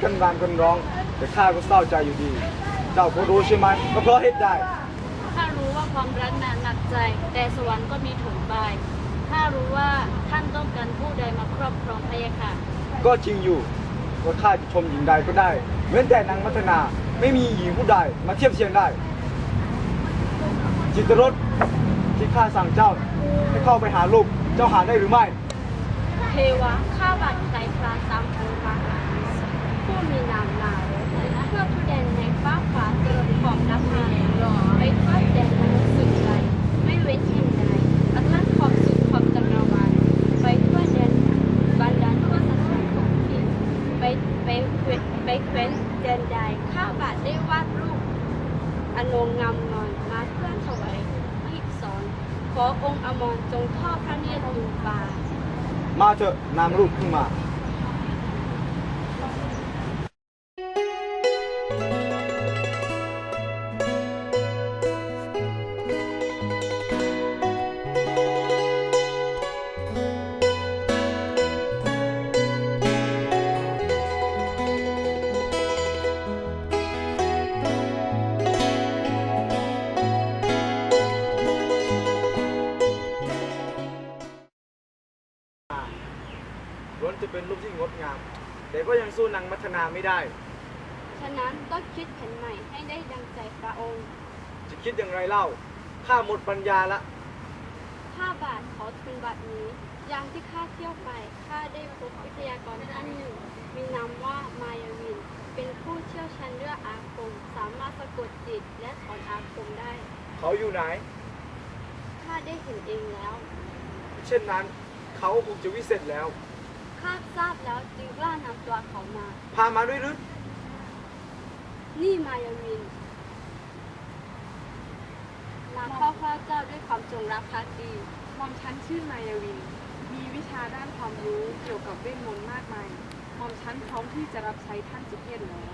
คนรำคนร้อง แต่ข้าก็เศร้าใจอยู่ดี เจ้าก็รู้ใช่ไหมก็เพราะเหตุใดข้ารู้ว่าความรักนั้นหนักใจ แต่สวรรค์ก็มีถุงใบข้ารู้ว่าท่านต้องการผู้ใดมาครอบครองพระยาค่ะ ก็จริงอยู่ว่าข้าจะชมหญิงใดก็ได้เว้นแต่นางมัทนาไม่มีหญิงผู้ใดมาเทียบเทียมได้ จิตรรสที่ข้าสั่งเจ้าให้เข้าไปหาลูกเจ้าหาได้หรือไม่ เทวะข้าบัตรใจพระ ตามองค์พระผู้มีนามนาเพื่อผู้แดนในฟ้าฟ้าเจริญของนภาหล่อไปทอดแดนมนุษย์สุดใจไม่เว้นแห่งใดอัตลักษณ์ความสุขความจักรวาลไปทั่วแดนบันดาลทั่วสังคมของพี่ไปไปเว้นไปเว้นแดนใดข้าบาทได้วาดรูปอนงงามงอนมาเพื่อนถวายพิกสอนขอองค์อมรจงทอดพระเนตรดูฟ้ามาเถอะนำลูกขึ้นมา ล้วนจะเป็นรูปที่งดงาม แต่ก็ยังสู้นางมัทนาไม่ได้ ฉะนั้นต้องคิดแผนใหม่ให้ได้ดังใจพระองค์ จะคิดอย่างไรเล่า ข้าหมดปัญญาละ ข้าบาทขอทุนบัตรนี้ ยามที่ข้าเที่ยวไป ข้าได้พบวิทยากรท่านหนึ่ง มีนามว่ามายาวิน เป็นผู้เชี่ยวชาญเรื่องอาคม สามารถสะกดจิตและถอนอาคมได้ เขาอยู่ไหน ข้าได้เห็นเองแล้ว เช่นนั้นเขาคงจะวิเศษแล้ว ข้าทราบแล้วจึงกล้านำตัวเขามา พามาด้วยหรือ นี่มายาวินลาข้าพระเจ้าด้วยความจงรักภักดีหม่อมชั้นชื่อมายาวิน มีวิชาด้านความรู้เกี่ยวกับเวทมนต์มากมายหม่อมชั้นพร้อมที่จะรับใช้ท่านสุเทพแล้ว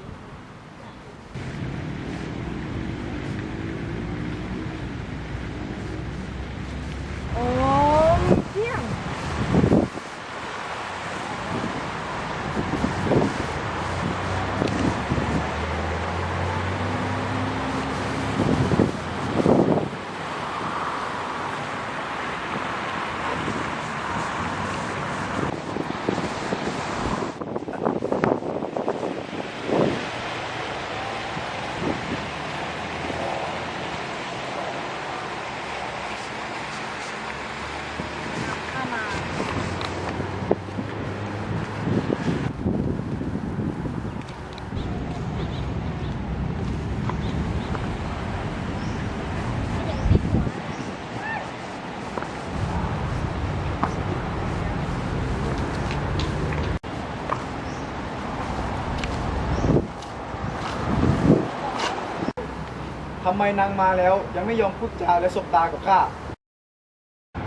ทำไมนางมาแล้วยังไม่ยอมพูดจาและสบตากับข้า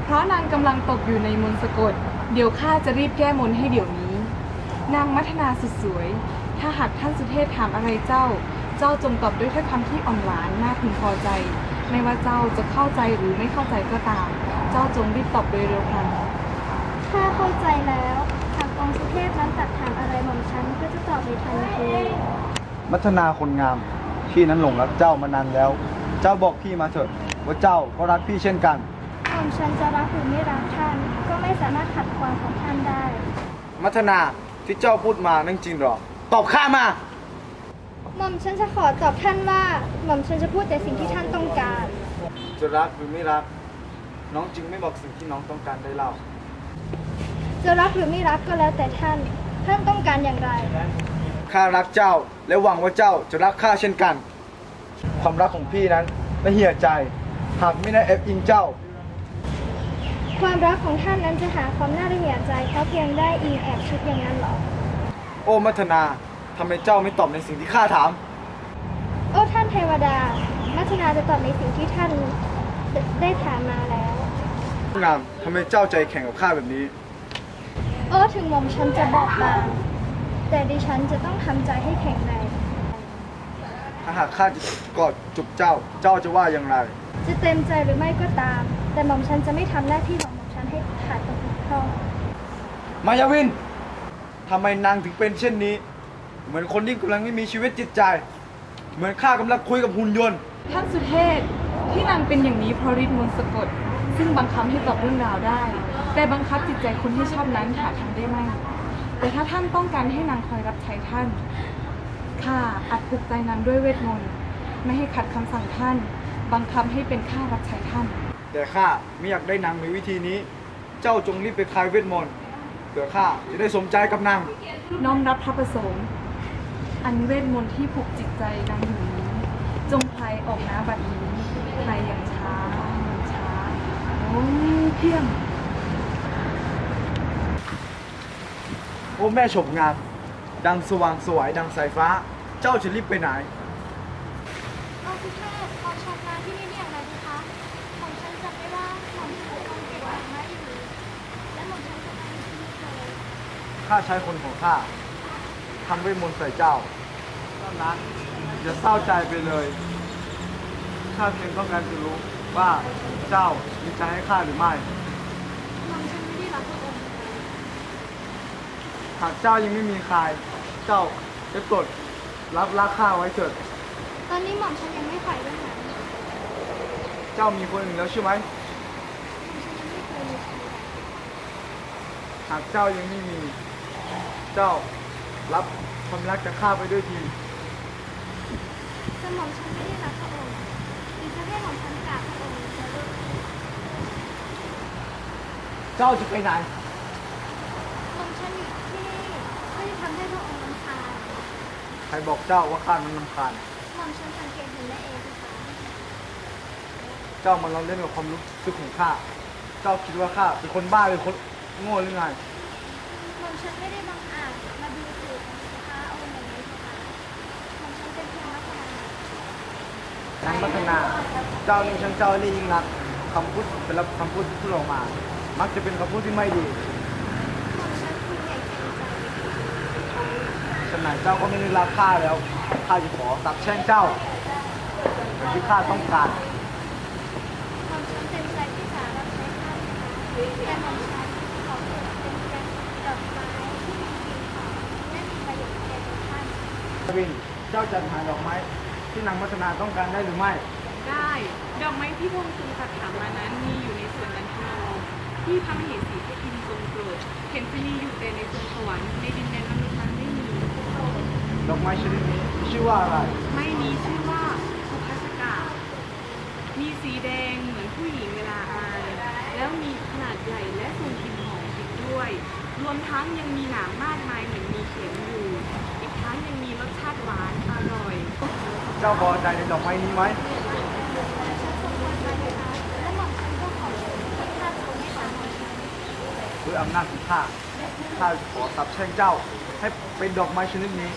เพราะนางกำลังตกอยู่ในมนต์สะกด เดี๋ยวข้าจะรีบแก้มนต์ให้เดี๋ยวนี้ นางมัทนาสุดสวย ถ้าหากท่านสุเทพถามอะไรเจ้า เจ้าจงตอบด้วยถ้อยคำที่อ่อนหวานน่าพึงพอใจ ไม่ว่าเจ้าจะเข้าใจหรือไม่เข้าใจก็ตาม เจ้าจงรีบตอบโดยเร็วพลัน ข้าเข้าใจแล้ว หากองค์สุเทพนั้นตัดถามอะไรหม่อมฉันก็จะตอบในทันที มัทนาคนงาม พี่นั้นหลงรักเจ้ามานานแล้ว เจ้าบอกพี่มาเถอะว่าเจ้าก็รักพี่เช่นกันหม่อมฉันจะรักหรือไม่รักท่าน ก็ไม่สามารถขัดความของท่านได้ มัทนาที่เจ้าพูดมานั่นจริงหรอ ตอบข้ามา หม่อมฉันจะขอตอบท่านว่า หม่อมฉันจะพูดแต่สิ่งที่ท่านต้องการ จะรักหรือไม่รัก น้องจึงไม่บอกสิ่งที่น้องต้องการได้เล่า จะรักหรือไม่รักก็แล้วแต่ท่าน ท่านต้องการอย่างไร ข้ารักเจ้า และหวังว่าเจ้าจะรักข้าเช่นกัน ความรักของพี่นั้นละเหี่ยใจ หากไม่ได้แอบอิงเจ้า ความรักของท่านนั้นจะหาความน่าระเหี่ยใจเพราะเพียงได้อิงแอบชุดอย่างนั้นเหรอ โอ้มัทนาทำไมเจ้าไม่ตอบในสิ่งที่ข้าถาม โอ้ท่านเทวดา มัทนาจะตอบในสิ่งที่ท่านได้ถามมาแล้ว งามทำไมเจ้าใจแข็งกับข้าแบบนี้โอ้ถึงหม่อมฉันจะบอกบาง แต่ดิฉันจะต้องทำใจให้แข็งแรง ถ้าหากข้าจะกอดจุบเจ้า เจ้าจะว่าอย่างไร จะเต็มใจหรือไม่ก็ตาม แต่หม่อมฉันจะไม่ทำหน้าที่ของหม่อมฉันให้ขาดตกบกพร่องมายาวินทำไมนางถึงเป็นเช่นนี้ เหมือนคนที่กำลังไม่มีชีวิตจิตใจ เหมือนข้ากำลังคุยกับหุ่นยนต์ ท่านสุเทพที่นางเป็นอย่างนี้เพราะฤทธิ์มนต์สะกด ซึ่งบังคับให้ตอบเรื่องราวได้ แต่บังคับจิตใจคนที่ชอบนั้นหาทำได้ไหม แต่ถ้าท่านต้องการให้นางคอยรับใช้ท่าน ข้าอาจผูกใจนางด้วยเวทมนต์ไม่ให้ขัดคำสั่งท่าน บังคับให้เป็นข้ารับใช้ท่าน แต่ข้าไม่อยากได้นางในวิธีนี้ เจ้าจงรีบไปคลายเวทมนต์เผื่อข้าจะได้สมใจกับนาง น้อมรับพระประสงค์ อันเวทมนต์ที่ผูกจิตใจนางอยู่นี้ จงพลายออกน้าบัดนี้พลายอย่างช้าอย่างช้า โอ้ยเพียง โอ้แม่ฉบงาม ดังสว่างสวยดังสายฟ้า เจ้าจะรีบไปไหน เอาคุณเทพหม่อมฉันมาที่นี่เนี่ยอะไรดีคะหม่อมฉันจำได้ว่าหม่อมฉันกำลังเก็บดอกไม้อยู่ และหม่อมฉันจะมาที่นี่เลยข้าใช้คนของข้าทำเวทมนต์ใส่เจ้าเท่านั้นอย่าเศร้าใจไปเลย ข้าเพียงต้องการจะรู้ว่าเจ้ามีใจให้ข้าหรือไม่หม่อมฉันไม่ได้รักพระองค์เลย หากเจ้ายังไม่มีใครเจ้าจะกดรับรักข้าไว้เถิด ตอนนี้หม่อมฉันยังไม่ฝ่ายเรื่องนั้นหม่อมเจ้ามีคนอื่นแล้วใช่ไหม ฉันยังไม่เคยมีชีวิตหากเจ้ายังไม่มี เจ้ารับความรักจากข้าไปด้วยที แต่หม่อมฉันไม่ได้รักพระองค์หรือจะให้หม่อมฉันกราบพระองค์จะเลิกเจ้าจะไปไหน หม่อมฉันอยู่ที่นี่ไม่ได้ ทำให้พระองค์รำคาญใครบอกเจ้าว่าข้านั้นลำคาญหม่อมฉันสังเกตเห็นได้เองนะคะเจ้ามันเราเล่นกับความรู้สึกของข้า เจ้าคิดว่าข้าเป็นคนบ้าเป็นคนโง่หรือไงหม่อมฉันไม่ได้บังอาจมาดูถูกพระองค์อย่างนี้นะคะหม่อมฉันเป็นเพียงนักพนันนางพัฒนา เจ้านี่ช่างเจ้าเล่ห์ยิ่งนักคำพูดแต่ละคำพูดที่พูดออกมา มักจะเป็นคำพูดที่ไม่ดี หม่อมฉันคุณใหญ่เกินใจ ฉะนั้นเจ้าก็ไม่ได้รักข้าแล้วข้าจะขอตักแช่งเจ้าอย่างที่ข้าต้องการหม่อมฉันเต็มใจที่จะรับใช้ท่านนะคะแต่หม่อมฉันขอเกิดเป็นเพียงดอกไม้ที่มีกลิ่นหอมและมีประโยชน์แก่ตัวท่านวินเจ้าจัดหาดอกไม้ที่นางพัฒนาต้องการได้หรือไม่ ได้ดอกไม้ที่พระองค์ทรงตรัสถามมานั้นมีอยู่ในสวนนันทนาที่พระมเหสีพระอินทร์ทรงโปรดเห็นจะมีอยู่แต่ในสวนสวรรค์ในดินแดนมนุษย์นั้นไม่มี ดอกไม้ชนิดนี้มีชื่อว่าอะไร ไม่มีชื่อว่าสุภาสกามีสีแดงเหมือนผู้หญิงเวลาอาย แล้วมีขนาดใหญ่และทรงกลิ่นหอมอีกด้วย รวมทั้งยังมีหนามมากมายเหมือนมีเข็มอยู่ อีกทั้งยังมีรสชาติหวานอร่อย เจ้าพอใจในดอกไม้นี้ไหมฉันสมควรใจนะคะและหม่อมฉันก็ขอเชิญท่านทรงให้ความหม่อมฉันด้วยอำนาจของข้าข้าขอตับแช่งเจ้าให้เป็นดอกไม้ชนิดนี้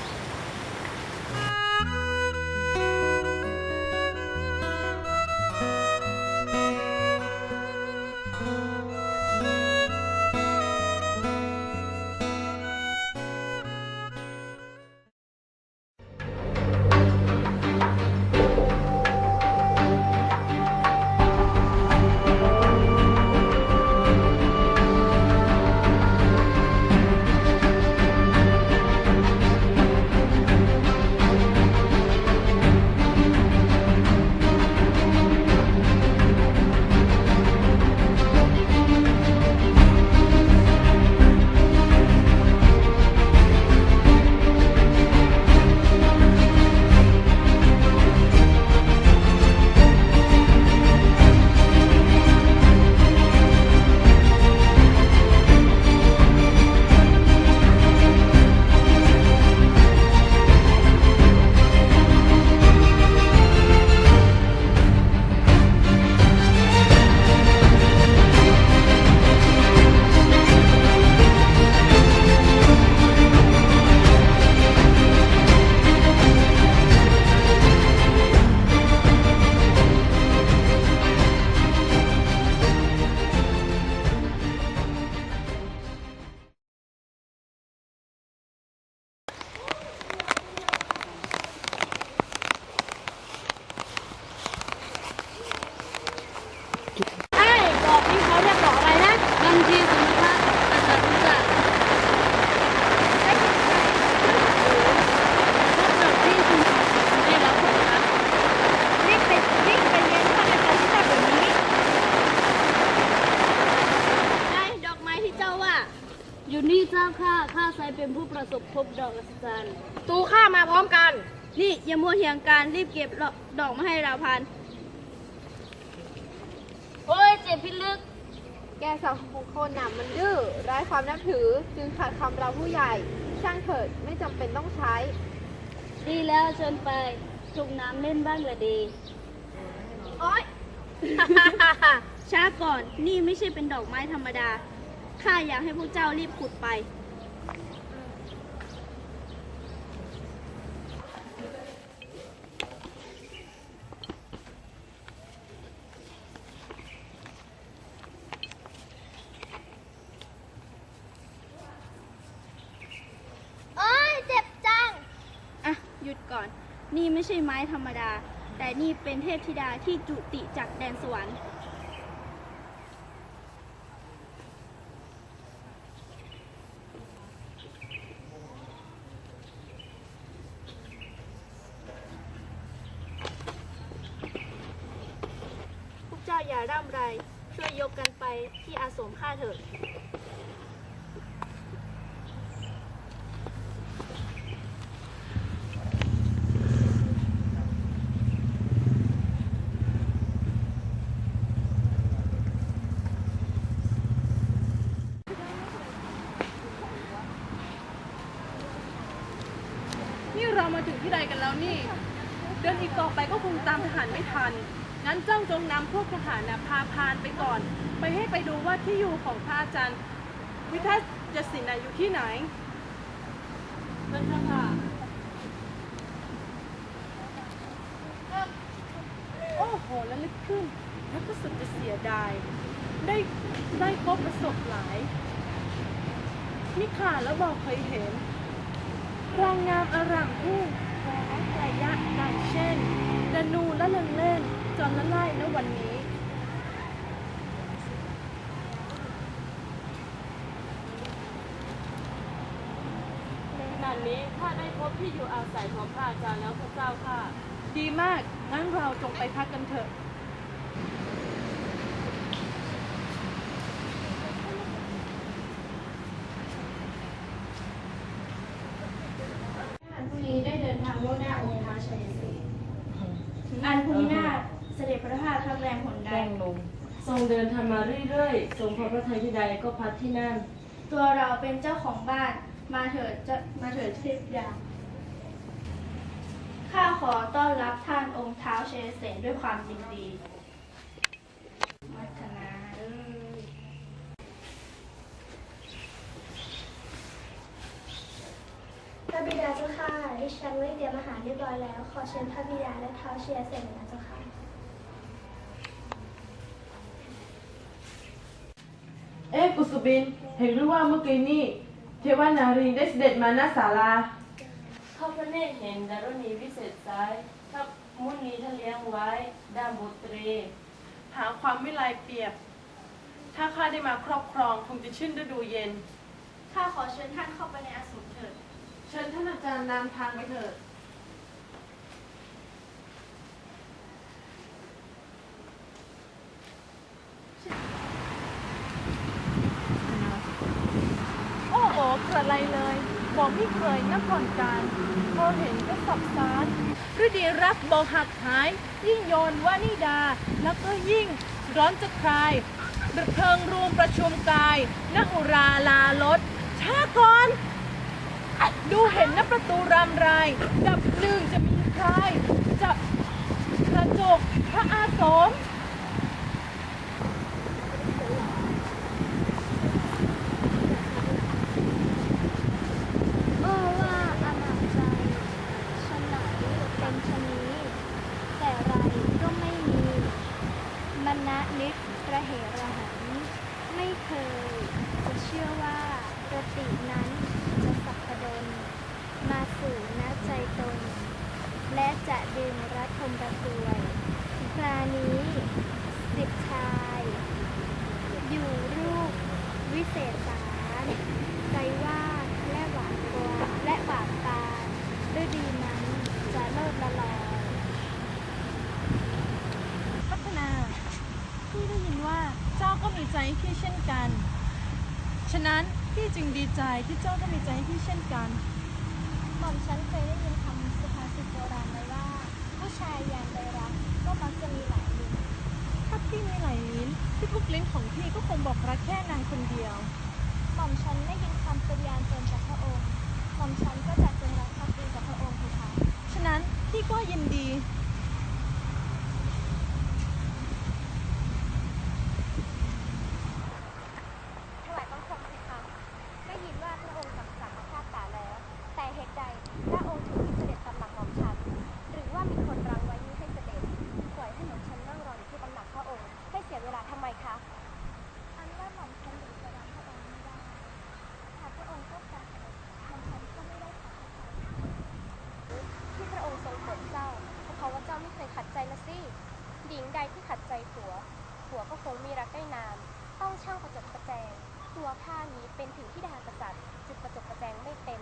ดีแล้วเชิญไปถูกน้ำเล่นบ้างละดี โอ๊ย ช้าก่อน นี่ไม่ใช่เป็นดอกไม้ธรรมดา ข้าอยากให้พวกเจ้ารีบขุดไป โอ๊ย เจ็บจัง อะ หยุดก่อน นี่ ไม่ใช่ไม้ธรรมดา แต่นี่เป็นเทพธิดาที่จุติจากแดนสวรรค์ พวกเจ้าอย่าร่ำไร ช่วยยกกันไปที่อาสมข้าเถิด นี่เรามาถึงที่ใดกัน แล้วนี่ เดินอีกต่อไปก็คงตามทหารไม่ทัน งั้นเจ้าจงนำพวกทหารนะพาพานไปก่อน ไปให้ไปดูว่าที่อยู่ของพระอาจารย์ วิทัศศินะอยู่ที่ไหนนั่นค่ะโอ้โหแล้วลึกขึ้น แล้วก็สุดจะเสียดาย ได้ได้พบประสบหลายนี่ค่ะแล้วบอกเคยเห็นรางงามอร่ามทุ่งและระยะดัง เช่นดนูและเล่นเล่นจนละไล่ณวันนี้ขณะนี้ข้าได้พบที่อยู่อาศัยของพระอาจารย์แล้วพระเจ้าค่ะ ดีมากงั้นเราจงไปพักกันเถอะ อันพรุ่งนี้ได้เดินทางล่วงหน้าองค์พระชัยศรีอันพรุ่งหน้าเสด็จพระพาทักแรงหนใด ทรงเดิ นทางมาเรื่อยๆ ทรงพอพระทัยที่ใดก็พักที่นั่น ตัวเราเป็นเจ้าของบ้าน มาเถิดจะมาเถิดเทพยาข้าขอต้อนรับท่านองค์เท้าเชยเสนด้วยความยินดีมัทนาเอ้ยพระบิดาเจ้าค่ะดิฉันได้เตรียมอาหารเรียบร้อยแล้ว ขอเชิญพระบิดาและเท้าเชียร์เสร็จนะเจ้าค่ะ เอ๊ะกุสุบิน เห็นหรือว่าเมื่อกี้นี่เทวานารีได้เสด็จมาหน้าศาลาข้าพระเนตรเห็นดารุณีวิเศษซ้ายถ้ามุนีท่านเลี้ยงไว้ด้ามบุตรี หาความไม่ลายเปรียบ ถ้าข้าได้มาครอบครองคงจะชื่นฤดูเย็น ข้าขอเชิญท่านเข้าไปในอาสมเถิด เชิญท่านอาจารย์นำทางไปเถิด โอ้โหเกิดอะไรเลยบอกไม่เคยนับผ่อนการพอเห็นก็สับสานฤดีรักบอกหักหาย ยิ่งโยนว่านิดา แล้วก็ยิ่งร้อนจะคลายระเทิงรวมประชุมกายนอุราลาลดช้าก่อนดูเห็นหน้าประตูรามราย ดับหนึ่งจะมีใครจะกระจกพระอาสม โอ้ว่าอนาจใจฉนไหนเป็นชะนี้ แต่ไรก็ไม่มีมณะนิดระเหระหัน ไม่เคย จะเชื่อว่าประตินั้นจะสัพพดล มาสู่ณใจตน และจะดึงรัฐมระตวยครานี้สิบชาย อยู่รูปวิเศษสารใจว่าและหวานกว่าและบาปตาด้วยดีนั้นจะเลิศละลอย พัฒนา พี่ได้ยินว่าเจ้าก็มีใจพี่เช่นกัน ฉะนั้นพี่จึงดีใจที่เจ้าก็มีใจให้พี่เช่นกัน หม่อมฉันเคยได้ยินคำสุภาษิตโบราณไว้ว่า ผู้ชายยามใดรักก็มักจะมีหลายลิ้นถ้าพี่มีหลายลิ้นที่ทุกลิ้นของพี่ก็คงบอกรักแค่นางคนเดียว หม่อมฉันได้ยินคำปฏิญาณตนจากพระองค์ หม่อมฉันก็จะจงรักภักดีกับพระองค์เพคะฉะนั้นพี่ก็ยินดี ถวายบังคมเพคะได้ยินว่าพระองค์กับสังฆชาติตาแล้ว แต่เหตุใดพระองค์ถึงไม่เสด็จตำหนักหม่อมฉัน หรือว่ามีคนรังไว้ไม่ให้เสด็จปล่อยให้หม่อมฉันนั่งรออยู่ที่ตำหนักพระองค์ ให้เสียเวลาทำไมคะ อันว่าหม่อมฉันหรือจะรังพระองค์ไม่ได้ หากพระองค์ต้องการเสด็จหม่อมฉันก็ไม่ได้ขอให้ใครที่พระองค์ทรงโปรดเจ้าก็เพราะว่าเจ้าไม่เคยขัดใจนะสิ หญิงใดที่ขัดใจผัว ผัวก็คงมีรักได้นาน ต้องช่างประจบประแจงตัวข้านี้เป็นถึงธิดากษัตริย์จุดประจบประแจงไม่เป็น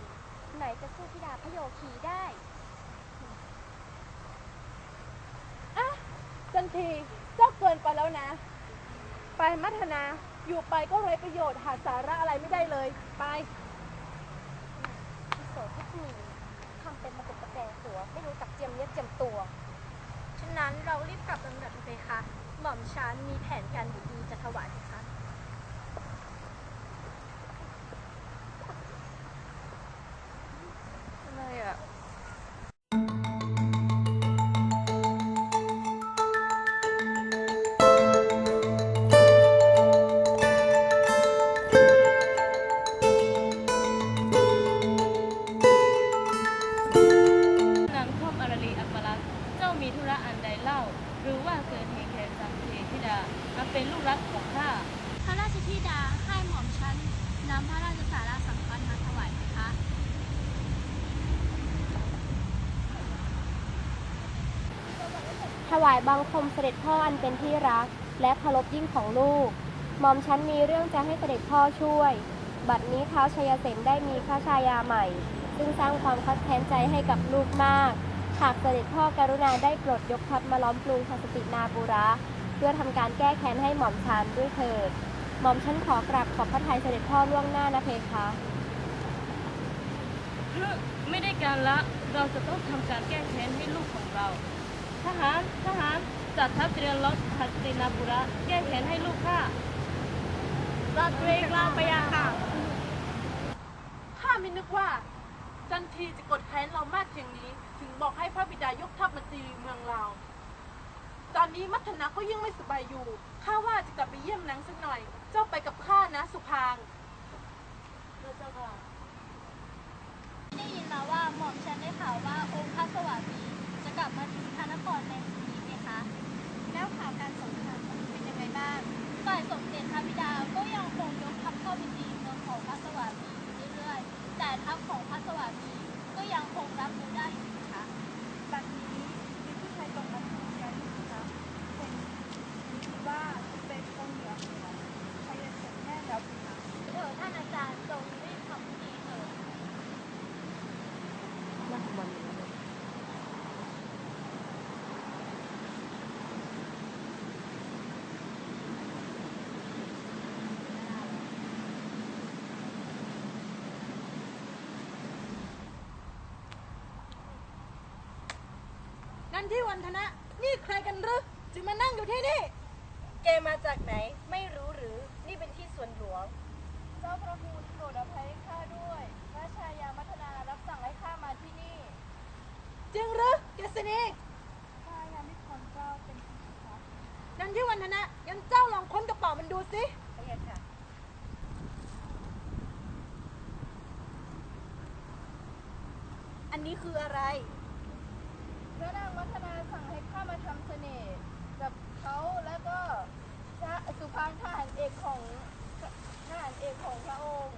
ไหนจะสู้ธิดาพระโยคีได้จันทีเจ้าเกินไปแล้วนะ ไปมัทนาอยู่ไปก็ไร้ประโยชน์หาสาระอะไรไม่ได้เลย ไปที่โสเทคนิคทำเป็นประกบประแจงผัวไม่รู้จักเจียมเนี้ยเจียมตัว ฉะนั้นเรารีบกลับลำดับเลยค่ะ หม่อมชันมีแผนการดีๆจะถวาย วายบังคมเสด็จพ่ออันเป็นที่รัก และเคารพยิ่งของลูกหม่อมฉันมีเรื่องจะให้เสด็จพ่อช่วย บัดนี้เท้าวชัยเสนได้มีพระชายาใหม่ ซึ่งสร้างความคับแค้นใจให้กับลูกมาก หากเสด็จพ่อการุณาได้โปรดยกทัพมาล้อมกรุงทัสตินาบุระ เพื่อทำการแก้แค้นให้หม่อมฉันด้วยเถิด หม่อมฉันขอกราบขอบพระทัยเสด็จพ่อล่วงหน้านะเพคะไม่ได้การละ เราจะต้องทำการแก้แค้นให้ลูกของเรา ทหารทหารจัดทัพเตรียมรถทัสตินาบุระแก้แค้นให้ลูกข้าราตรีกลางไปยังค่ะข้าไม่นึกว่า จันทีจะกดแค้นเรามากเพียงนี้ ถึงบอกให้พระบิดายกทัพมาตีเมืองเรา ตอนนี้มัทนาก็ยิ่งไม่สบายอยู่ข้าว่าจะกลับไปเยี่ยมนางสักหน่อย เจ้าไปกับข้านะสุพางเจ้าค่ะได้ยินมาว่าหม่อมฉันได้ข่าวว่าองค์พระสวัสดี กลับมาที่พระนครในปีนี้ไหมคะแล้วข่าวการสงครามเป็นยังไงบ้างฝ่ายสมเด็จพระบิดาก็ยังคงยกทัพเข้าไปตีเมืองของพระสวามีอยู่เรื่อยๆ แต่ทัพของพระสวามีก็ยังคงรับมือได้อยู่นะคะบัดนี้มีผู้ชายตกมาถึงกันนะคะเป็นคิดว่าเป็นองค์เหนือหัวใครจะเสร็จแน่แล้วสิคะเออท่านอาจารย์ทรงรีบทำพิธีเถิด นั่นที่วันธนะ นี่ใครกันหรือจึงมานั่งอยู่ที่นี่ แกมาจากไหนไม่รู้หรือนี่เป็นที่ส่วนหลวง เจ้าพระคุณโปรดอภัยให้ข้าด้วยพระชายามัทนารับสั่งให้ข้ามาที่นี่จึงหรือเกษณีข้ายังไม่คนเจ้าเป็นที่ครับนันที่วันธนะงั้นเจ้าลองค้นกระเป๋ามันดูสิพระยาค่ะ อันนี้คืออะไร พระนางมัทนาสั่งให้ข้ามาทำเสน่ห์กับเขาแล้วก็พระสุพางทหารเอกของทหารเอกของพระองค์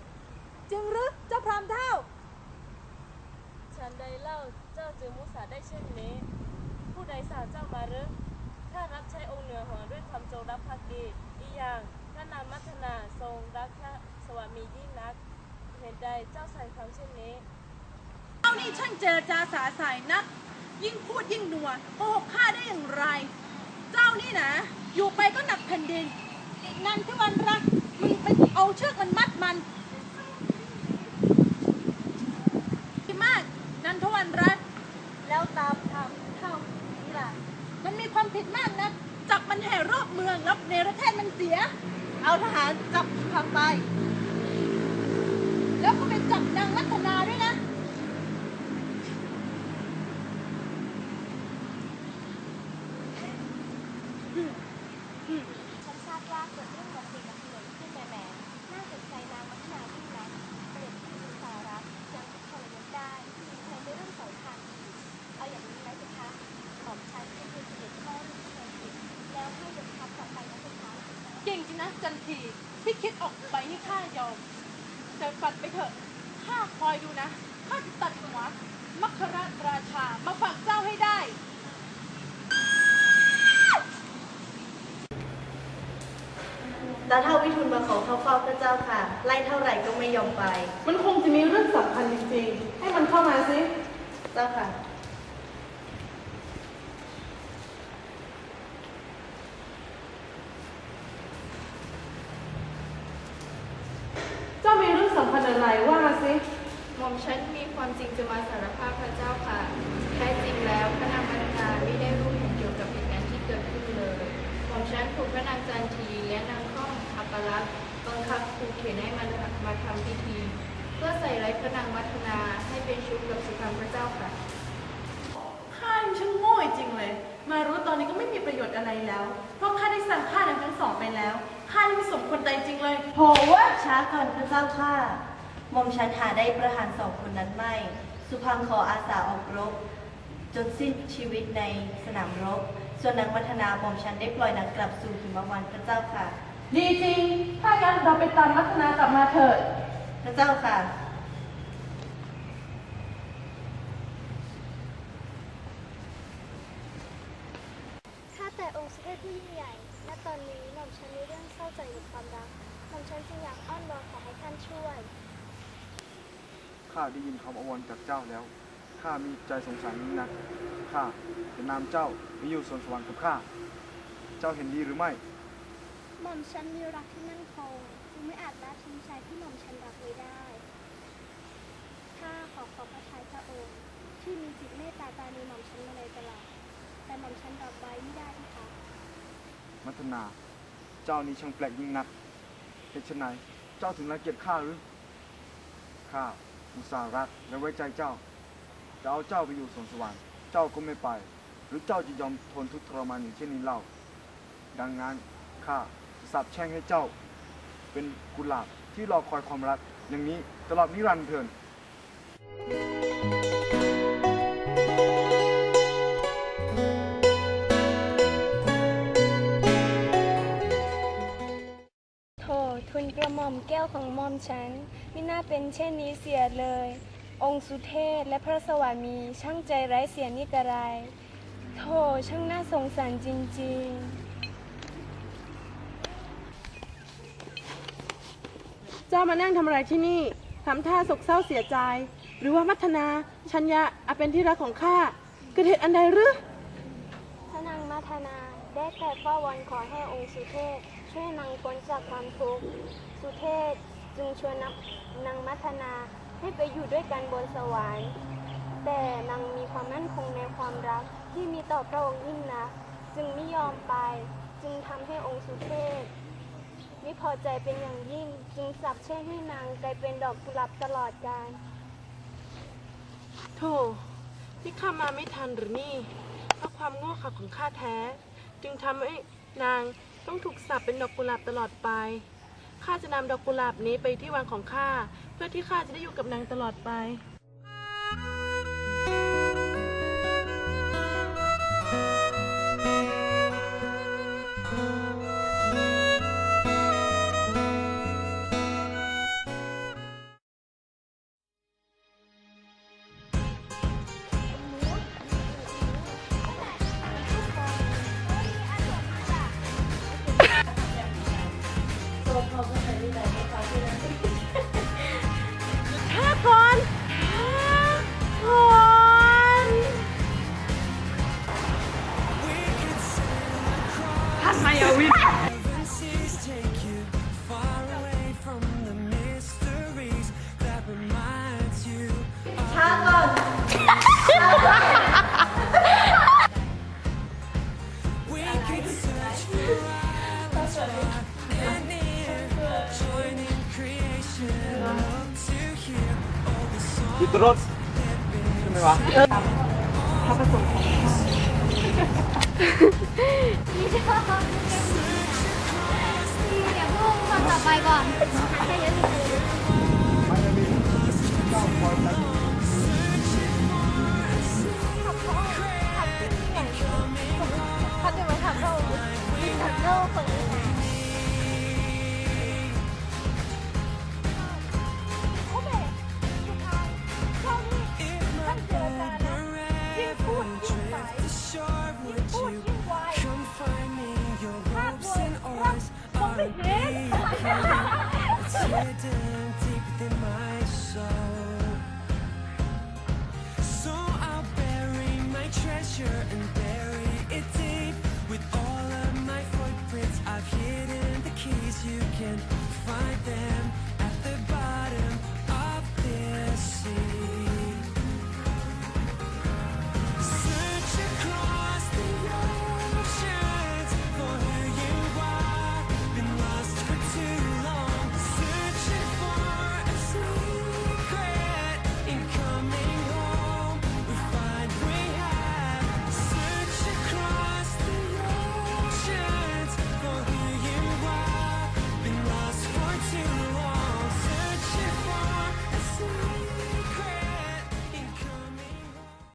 จึงหรือเจ้าพรามเท่า ฉันใดเล่าเจ้าจึงมุสาได้เช่นนี้ ผู้ใดสั่งเจ้ามาหรือถ้ารับใช้องค์เหนือหัวด้วยความจงรักภักดีอีกอย่างพระนามมัทนาทรงรักพระสวามียิ่งนัก เหตุใดเจ้าสั่งคำเช่นนี้เจ้านี่ช่างเจรจาสาสายนัก ยิ่งพูดยิ่งนัวโกหกข้าได้อย่างไร เจ้านี่นะ อยู่ไปก็หนักแผ่นดินอีกนันที่วันรักมึงไปเอาเชือกมันมัดมันานรัฐ แล้วตามทำเท่านี้ล่ะ มันมีความผิดมากนะ จับมันแห่รอบเมืองแล้วในประเทศมันเสีย เอาทหารจับพังไป แล้วก็ไปจับนางรัตนาด้วยนะ ฉันทราบว่าเกิดเรื่องแบบสิ่งแบบเหมือนขึ้นแหม่ๆน่าสนใจนางวัฒนายิ่งนักเปรียบที่มีสาระยังทุกคนยกได้มีแทนในเรื่องสำคัญอีกเอาอย่างนี้ไหมสิคะหม่อมฉันจะยืนเสด็จพ่อรุ่นเชิญสิแล้วให้ยกทัพกลับไปนะสิคะ เก่ง จริงนะจันทีที่คิดออกไปนี่ข้ายอม แต่ฝันไปเถอะข้าคอยดูนะข้าจะตัดหัวมัคคราชราชามาฝากเจ้าให้ได้ ตาเท่าวิทูลมาขอเข้าเฝ้าพระเจ้าค่ะ ไล่เท่าไหร่ก็ไม่ยอมไป มันคงจะมีเรื่องสำคัญจริงๆ ให้มันเข้ามาสิ เจ้าค่ะ เจ้ามีเรื่องสำคัญอะไรว่ามาสิ หม่อมฉันมีความจริงจะมาสารภาพพระเจ้าค่ะ แท้จริงแล้วพระนางมาริกาไม่ได้รู้เห็นเกี่ยวกับเหตุการณ์ที่เกิดขึ้นเลย หม่อมฉันถูกพระนางจันทีและนางข้องอัปลักษณ์บังคับขู่เข็นให้มามาทำพิธี เพื่อใส่ร้ายพระนางมัทนาให้เป็นชู้กับสุพรรณพระเจ้าค่ะ ข้านี่ช่างโง่จริงเลย มารู้ตอนนี้ก็ไม่มีประโยชน์อะไรแล้ว เพราะข้าได้สั่งฆ่านางทั้งสองไปแล้ว ข้านี่ไม่สมควรตายจริงเลย โหวะช้าก่อนพระเจ้าค่ะหม่อมฉันหาได้ประหารสองคนนั้นไม่ สุพังขออาสาออกรบ จนสิ้นชีวิตในสนามรบ ส่วนนางมัทนาหม่อมฉันได้ปล่อยนางกลับสู่หิมวันพระเจ้าค่ะ ดีจริง ถ้างั้นเราไปตามลักษณะกลับมาเถิด พระเจ้าค่ะ ข้าแต่องค์สุเทพผู้ยิ่งใหญ่ ณ ตอนนี้หม่อมฉันมีเรื่องเศร้าใจกับความรัก หม่อมฉันจึงอยากอ้อนวอนขอให้ท่านช่วย ข้าได้ยินคำอวยพรจากเจ้าแล้ว ข้ามีใจสงสารยิ่งนัก ข้าจะนำเจ้าไปอยู่สวนสวรรค์กับข้า เจ้าเห็นดีหรือไม่ หม่อมฉันมีรักที่มั่นคงจึงไม่อาจละทิ้งชายที่หม่อมฉันรักไว้ได้ ข้าขอขอบพระทัยพระองค์ที่มีจิตเมตตาตาในหม่อมฉันมาเลยตลอด แต่หม่อมฉันรับไว้ไม่ได้นะคะมัทนา เจ้านี้ช่างแปลกยิ่งนักเหตุไฉนเจ้าถึงรังเกียจข้าหรือ ข้า อุตส่าห์รักและไว้ใจเจ้า จะเอาเจ้าไปอยู่สวนสวรรค์เจ้าก็ไม่ไป หรือเจ้าจะยอมทนทุกข์ทรมานอย่างเช่นนี้เล่า ดังนั้นข้าจะสาบแช่งให้เจ้า เป็นกุหลาบที่รอคอยความรัก อย่างนี้ตลอดนิรันดร์เถินโถ กระหม่อมแก้วของหม่อมฉันไม่น่าเป็นเช่นนี้เสียเลย องค์สุเทพและพระสวามีช่างใจไร้เสียนิกระไรโถช่างน่าสงสารจริงๆ เจ้ามานั่งทำอะไรที่นี่ทำท่าโศกเศร้าเสียใจ หรือว่ามัทนาชัญญะอาเป็นที่รักของข้าเกิดเหตุอันใดหรือพระนางมัทนาได้แต่เฝ้าวอนขอให้องค์สุเทพ ช่วยนางพ้นจากความทุกข์สุเทพจึงชวนนางนางมัทนาให้ไปอยู่ด้วยกันบนสวรรค์ แต่นางมีความมั่นคงในความรักที่มีต่อพระองค์ยิ่งนักจึงไม่ยอมไป จึงทำให้องค์สุเทพไม่พอใจเป็นอย่างยิ่งจึงสับแช่งให้นางกลายเป็นดอกกุหลาบตลอดกาลโธ่ที่ข้ามาไม่ทันหรือนี่ เพราะความโง่เขลาของข้าแท้ จึงทำให้นาง ต้องถูกสับเป็นดอกกุหลาบตลอดไป ข้าจะนำดอกกุหลาบนี้ไปที่วังของข้า เพื่อที่ข้าจะได้อยู่กับนางตลอดไป รสใช่ไหมวะพระประสงค์ของข้าพี่ชอบพี่เดี๋ยวพูดคนต่อไปก่อนให้เยอะที่สุดมันจะมีเจ้าคอยนั้นเขาจะมาทำเราดิ sure would you, you come find me? Your ropes and oars are a big It's hidden deep within my soul. So I'll bury my treasure and bury it deep with all of my footprints. I've hidden the keys. You can find them.